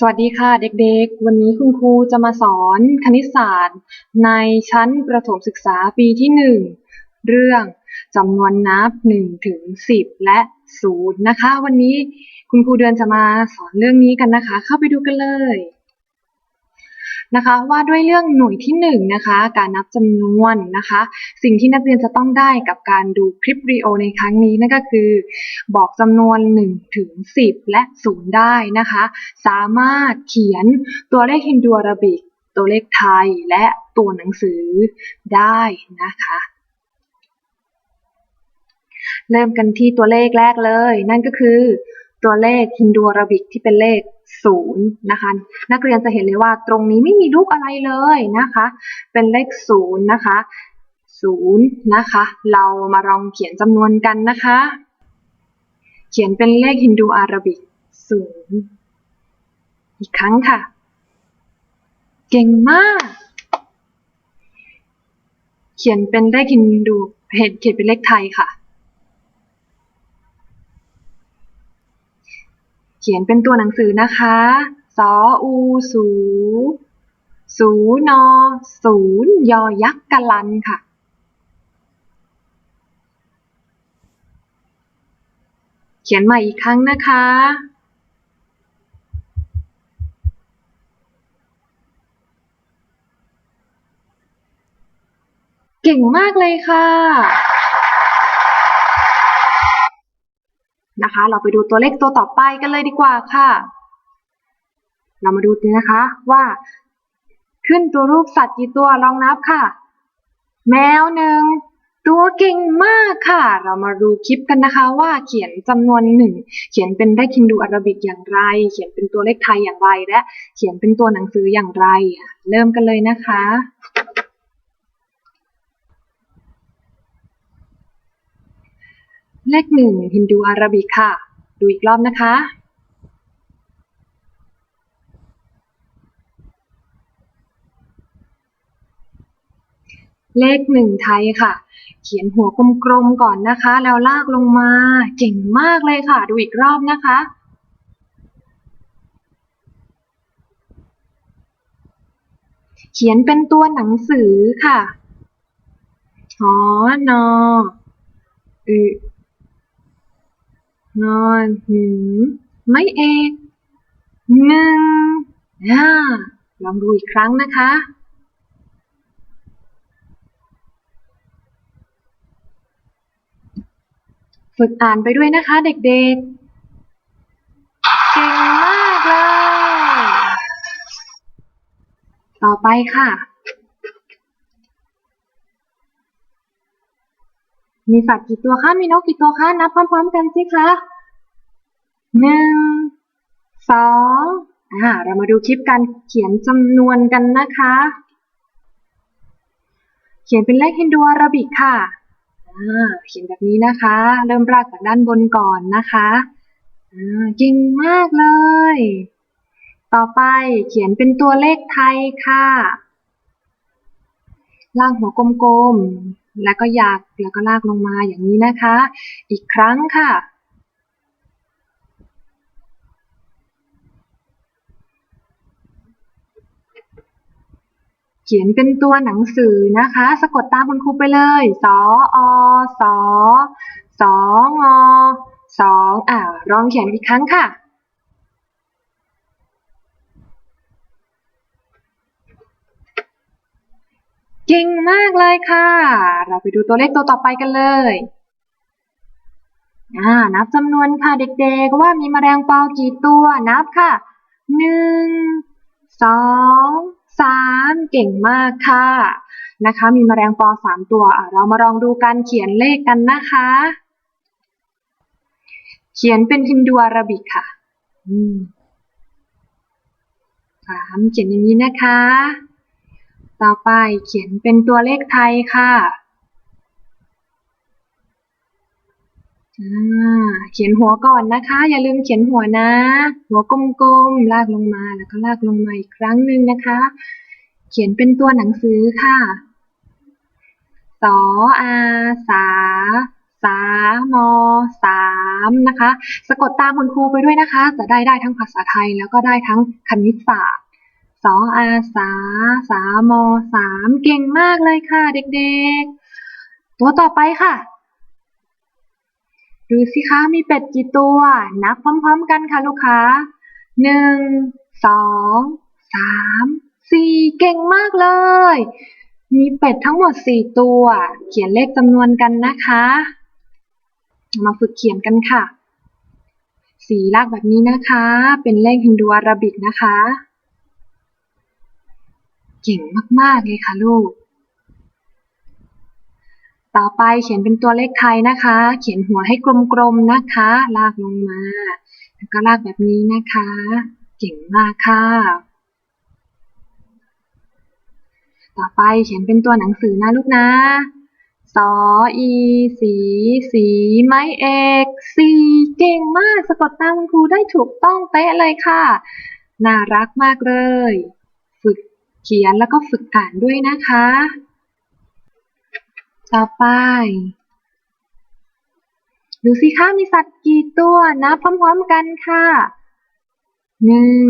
สวัสดีค่ะเด็กๆ วันนี้คุณครูจะมาสอนคณิตศาสตร์ ในชั้นประถมศึกษาปีที่ 1 เรื่องจำนวนนับ1ถึง10 และ 0 นะคะ วันนี้คุณครูเดือนจะมาสอนเรื่องนี้กันนะคะ เข้าไปดูกันเลย นะคะ ว่าด้วยเรื่องหน่วยที่1นนะคะ การนับจำนวนนะคะ สิ่งที่นักเรียนจะต้องได้กับการดูคลิปวิดีโอในครั้งนี้นั่นก็คือ บอกจำนวน1ถึง10 และ 0 ได้นะคะ สามารถเขียนตัวเลขฮินดูอาราบิก ตัวเลขไทยและตัวหนังสือได้นะคะเริ่มกันที่ตัวเลขแรกเลย นั่นก็คือ ตัวเลขฮินดูอาราบิกที่เป็นเลขศูนย์นะคะนักเรียนจะเห็นเลยว่าตรงนี้ไม่มีรูปอะไรเลยนะคะ เป็นเลขศูนย์นะคะศูนย์นะคะ เรามาลองเขียนจำนวนกันนะคะ เขียนเป็นเลขฮินดูอาราบิกศูนย์อีกครั้งค่ะ เก่งมาก เขียนเป็นเลขฮินดูเห็นเขียนเป็นเลขไทยค่ะ ขียนเป็นตัวหนังสือนะคะ สออูสูสูนอศูนย์ยอยักษ์กะลันค่ะ เขียนใหม่อีกครั้งนะคะ เก่งมากเลยค่ะ นะคะ เราไปดูตัวเลขตัวต่อไปกันเลยดีกว่าค่ะ เรามาดูกันนะคะว่า ขึ้นตัวรูปสัตว์กี่ตัวลองนับค่ะ แมวหนึ่งตัวเก่งมากค่ะ เรามาดูคลิปกันนะคะ ว่าเขียนจำนวนหนึ่งเขียนเป็นได้คินดูอาราบิกอย่างไร เขียนเป็นตัวเลขไทยอย่างไร และเขียนเป็นตัวหนังสืออย่างไร เริ่มกันเลยนะคะ เลขหนึ่งฮินดูอาราบิกค่ะ ดูอีกรอบนะคะ เลขหนึ่งไทยค่ะ เขียนหัวกลมๆก่อนนะคะ แล้วลากลงมา เก่งมากเลยค่ะ ดูอีกรอบนะคะเขียนเป็นตัวหนังสือค่ะหอนออึ นอนหืมไม่เอกหนึ่งอ่าลองดูอีกครั้งนะคะ ฝึกอ่านไปด้วยนะคะเด็กๆ เก่งมากเลย ต่อไปค่ะ มีสัตว์กี่ตัวคะ มีนกกี่ตัวคะ นับพร้อม ๆ กันสิคะ หนึ่ง สองอ่า เรามาดูคลิปการเขียนจำนวนกันนะคะ เขียนเป็นเลขฮินดูอาราบิกค่ะ อ่า เขียนแบบนี้นะคะ เริ่มรากจากด้านบนก่อนนะคะ อ่า เก่งมากเลย ต่อไปเขียนเป็นตัวเลขไทยค่ะ ล่ากหัวกลมๆ แล้วก็ยากแล้วก็ลากลงมาอย่างนี้นะคะ อีกครั้งค่ะ เขียนเป็นตัวหนังสือนะคะ สะกดตามคุณครูไปเลย สออสอสองอสองอ่าลองเขียนอีกครั้งค่ะ เก่งมากเลยค่ะ เราไปดูตัวเลขตัวต่อไปกันเลยนับจำนวนค่ะเด็กๆ ว่ามีมแมลงปอกี่ตัว นับค่ะ หนึ่ง สอง สาม เก่งมากค่ะ นะคะ มีมแมลงปอสามตัว เรามาลองดูการเขียนเลขกันนะคะ เขียนเป็นฮินดูอาราบิกค่ะ อืมสามเขียนอย่างนี้นะคะ ต่อไปเขียนเป็นตัวเลขไทยค่ะ เขียนหัวก่อนนะคะ อย่าลืมเขียนหัวนะ หัวกลมๆ ลากลงมาแล้วก็ลากลงมาอีกครั้งหนึ่งนะคะ เขียนเป็นตัวหนังสือค่ะสออาสาสามอสามนะคะ สะกดตามคุณครูไปด้วยนะคะ จะได้ได้ทั้งภาษาไทยแล้วก็ได้ทั้งคณิตศาสตร์ สออาสาสามอสามเก่งมากเลยค่ะเด็กๆ ตัวต่อไปค่ะ ดูสิคะมีเป็ดกี่ตัว นับพร้อมๆกันค่ะลูกค้าหนึ่งสองสามสี่เก่งมากเลย มีเป็ดทั้งหมดสี่ตัว เขียนเลขจำนวนกันนะคะ มาฝึกเขียนกันค่ะ สีลากแบบนี้นะคะ เป็นเลขฮินดูอาราบิกนะคะ เก่งมากๆเลยค่ะลูก ต่อไปเขียนเป็นตัวเลขไทยนะคะ เขียนหัวให้กลมๆนะคะ ลากลงมา แล้วก็ลากแบบนี้นะคะ เก่งมากค่ะ ต่อไปเขียนเป็นตัวหนังสือนะลูกนะสออีสี สีไม้เอกสีเก่งมาก สะกดตามคุณครูได้ถูกต้องเป๊ะเลยค่ะ น่ารักมากเลย ฝึก เขียนแล้วก็ฝึกอ่านด้วยนะคะ ต่อไป ดูสิคะมีสัตว์กี่ตัวนับพร้อมๆกันค่ะหนึ่ง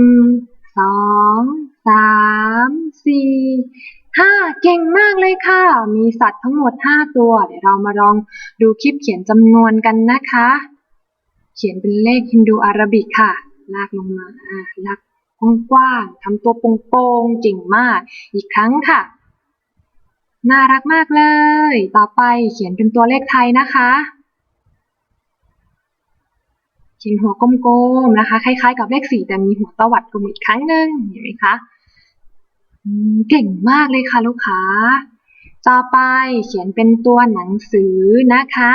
สองสามสี่ห้าเก่งมากเลยค่ะ มีสัตว์ทั้งหมดห้าตัว เดี๋ยวเรามาลองดูคลิปเขียนจำนวนกันนะคะ เขียนเป็นเลขฮินดูอาราบิกค่ะ ลากลงมาอ่าลาก กว้างๆทำตัวโป่งๆเก่งมาก อีกครั้งค่ะ น่ารักมากเลย ต่อไปเขียนเป็นตัวเลขไทยนะคะ เขียนหัวกลมๆนะคะ คล้ายๆ กับเลขสี่แต่มีหัวตวัดกลมอีกครั้งหนึ่งเห็นไหมคะเก่งมากเลยค่ะลูกค้า ต่อไปเขียนเป็นตัวหนังสือนะคะ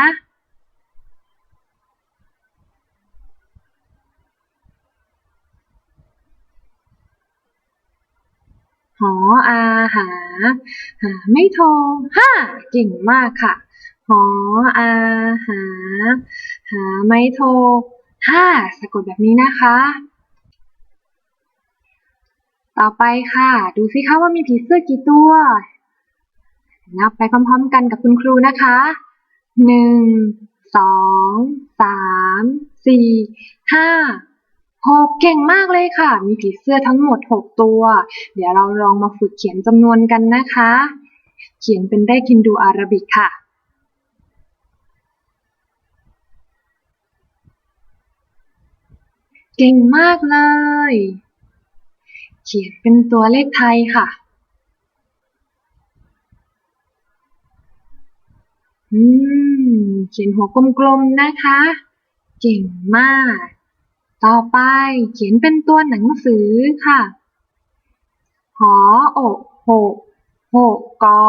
หออาหา หาไม่โทรห้าเก่งมากค่ะ หออาหา หาไม่โทรห้าสะกดแบบนี้นะคะ ต่อไปค่ะ ดูสิคะว่ามีผีเสื้อกี่ตัว นับไปพร้อมๆกันกับคุณครูนะคะหนึ่งสองสามสี่ห้า หกเก่งมากเลยค่ะ มีผีเสื้อทั้งหมดหกตัว เดี๋ยวเราลองมาฝึกเขียนจำนวนกันนะคะ เขียนเป็นเลขฮินดูอาราบิกค่ะ เก่งมากเลย เขียนเป็นตัวเลขไทยค่ะ อืม เขียนหัวกลมๆนะคะ เก่งมาก ต่อไปเขียนเป็นตัวหนังสือค่ะ หออกหกหกกอ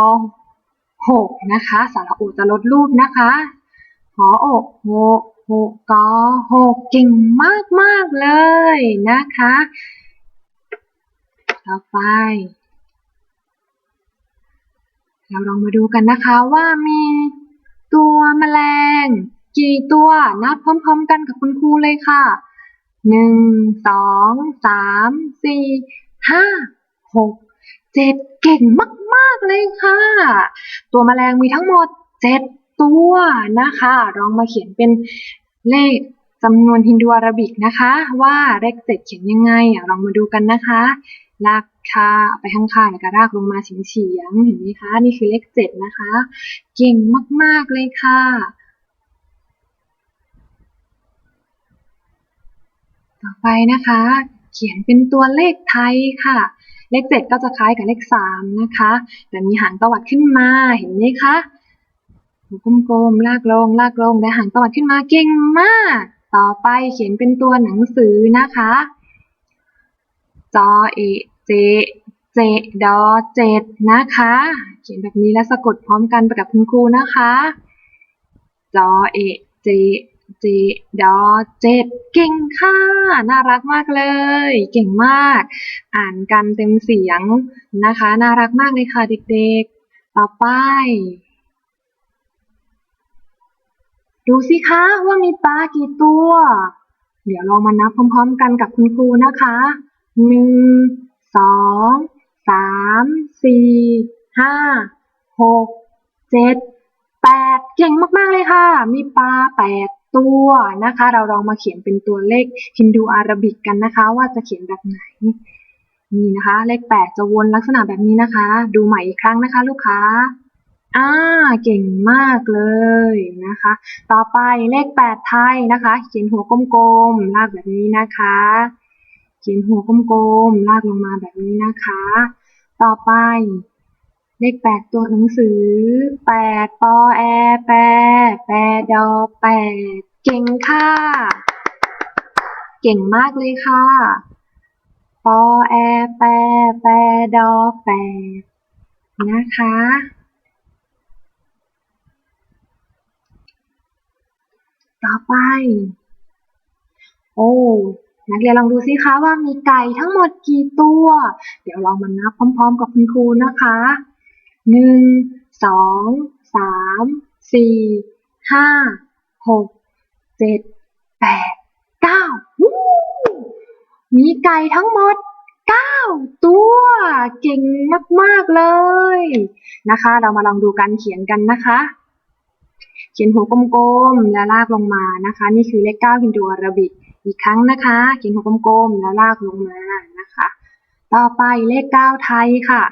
หกนะคะ สระอุจะลดรูปนะคะ หออกหกหกกอหกเก่งมากมากเลยนะคะ ต่อไป เราลองมาดูกันนะคะว่ามีตัวแมลง กี่ตัวนับพร้อมๆกันกับคุณครูเลยค่ะ หนึ่งสองสามสี่ห้าหกเจ็ดเก่งมาก ๆ เลยค่ะ ตัวแมลงมีทั้งหมดเจ็ดตัวนะคะลองมาเขียนเป็นเลขจำนวนฮินดูอาราบิกนะคะ ว่าเลขเจ็ดเขียนยังไงอลองมาดูกันนะคะลากค่ะไปข้างๆแล้วก็ลากลงมาเฉียงๆเห็นไหมคะ นี่คือเลขเจ็ดนะคะ เก่งมาก ๆ เลยค่ะ ต่อไปนะคะ เขียนเป็นตัวเลขไทยค่ะ เลขเจ็ดก็จะคล้ายกับเลขสามนะคะ แต่มีหางตวัดขึ้นมาเห็นไหมคะหัวกลมๆลากลงลากลงและหางตวัดขึ้นมาเก่งมาก ต่อไปเขียนเป็นตัวหนังสือนะคะจอเอเจเจดอเจ็ดนะคะ เขียนแบบนี้แล้วสะกดพร้อมกันไปกับคุณครูนะคะจอเอเจ เจดอเจ็ดเก่งค่ะ น่ารักมากเลย เก่งมาก อ่านกันเต็มเสียงนะคะ น่ารักมากเลยค่ะเด็กๆ ต่อไป ดูสิคะว่ามีปลากี่ตัว เดี๋ยวลองมานับพร้อมๆกันกับคุณครูนะคะหนึ่งสองสามสี่ห้าหกเจ็ดแปดเก่งมาก ๆ เลยค่ะ มีปลาแปด ตัวนะคะ เราลองมาเขียนเป็นตัวเลขฮินดูอารบิกกันนะคะ ว่าจะเขียนแบบไหนนี่นะคะ เลขแปดจะวนลักษณะแบบนี้นะคะ ดูใหม่อีกครั้งนะคะ ลูกค้าอ่าเก่งมากเลยนะคะ ต่อไปเลขแปดไทยนะคะ เขียนหัวกลมๆลากแบบนี้นะคะ เขียนหัวกลมๆลากลงมาแบบนี้นะคะ ต่อไป เลขแปดตัวหนังสือแปดปอแอแปดแปดดอแปดเก่งค่ะ เก่งมากเลยค่ะปอแอแปดแปดดอแปดนะคะ ต่อไป โอ้นักเรียนลองดูซิคะว่ามีไก่ทั้งหมดกี่ตัว เดี๋ยวเรามานับพร้อม ๆ กับคุณครูนะคะ หนึ่งสองสามสี่ห้าหกเจ็ดแปดเก้าวู้มีไก่ทั้งหมดเก้าตัวเก่งมาก ๆ เลยนะคะ เรามาลองดูการเขียนกันนะคะ เขียนหัวกลมๆแล้วลากลงมานะคะ นี่คือเลขเก้าฮินดูอาราบิกอีกครั้งนะคะ เขียนหัวกลมๆแล้วลากลงมานะคะ ต่อไปเลขเก้าไทยค่ะ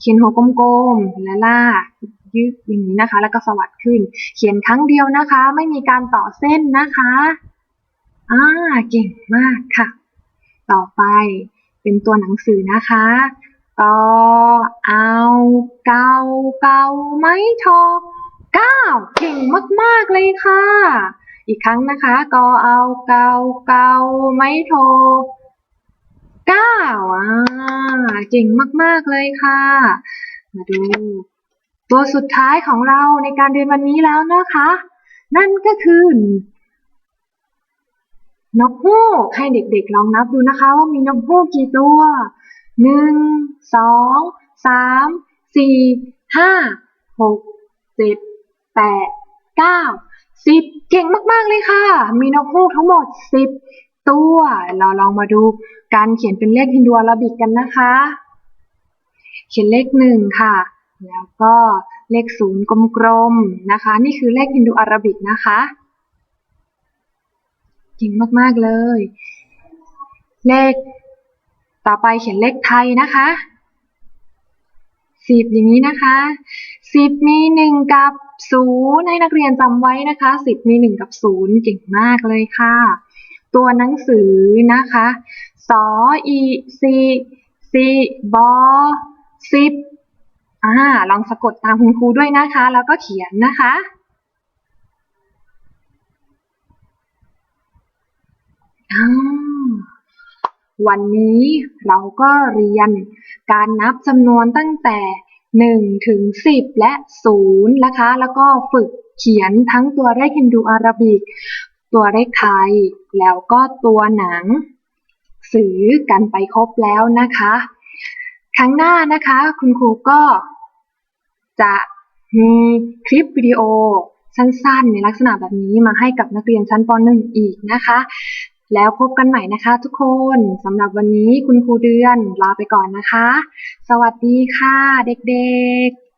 เขียนหัวกลมๆและลากยืดอย่างนี้นะคะ แล้วก็สวัสดขึ้น เขียนครั้งเดียวนะคะ ไม่มีการต่อเส้นนะคะอ่าเก่งมากค่ะ ต่อไปเป็นตัวหนังสือนะคะกอเอาเกาเกาไม้ทอเก้าเก่งมากๆเลยค่ะ อีกครั้งนะคะกอเอาเกาเกาไม้โท เก้าอ่าเก่งมาก ๆ เลยค่ะ มาดู ตัวสุดท้ายของเราในการเรียนวันนี้แล้วนะคะ นั่นก็คือนกฮูกให้เด็กๆลองนับดูนะคะ ว่ามีนกฮูกกี่ตัวหนึ่งสองสามสี่ห้าหกเจ็ดแปดเก้าสิบเก่งมากๆเลยค่ะ มีนกฮูกทั้งหมดสิบ ตัว เราลองมาดูการเขียนเป็นเลขฮินดูอาราบิกกันนะคะ เขียนเลขหนึ่งค่ะ แล้วก็เลขศูนย์กลมๆนะคะ นี่คือเลขฮินดูอาราบิกนะคะเก่งมากๆเลย เลข ต่อไปเขียนเลขไทยนะคะสิบอย่างนี้นะคะสิบมีหนึ่งกับศูนย์ให้นักเรียนจำไว้นะคะสิบมีหนึ่งกับศูนย์เก่งมากเลยค่ะ ตัวหนังสือนะคะสออีซีซีบอสิบอ่าลองสะกดตามคุณครูด้วยนะคะ แล้วก็เขียนนะคะอ้าววันนี้เราก็เรียนการนับจำนวนตั้งแต่ 1 ถึง 10 และ 0 นะคะ แล้วก็ฝึกเขียนทั้งตัวเลขฮินดูอาราบิก ตัวเลขไทย แล้วก็ตัวหนังสือกันไปครบแล้วนะคะ ครั้งหน้านะคะ คุณครูก็จะมีคลิปวิดีโอสั้นๆ ในลักษณะแบบนี้มาให้กับนักเรียนชั้นป .1 อีกนะคะ แล้วพบกันใหม่นะคะทุกคนสำหรับวันนี้คุณครูเดือนลาไปก่อนนะคะ สวัสดีค่ะเด็กๆ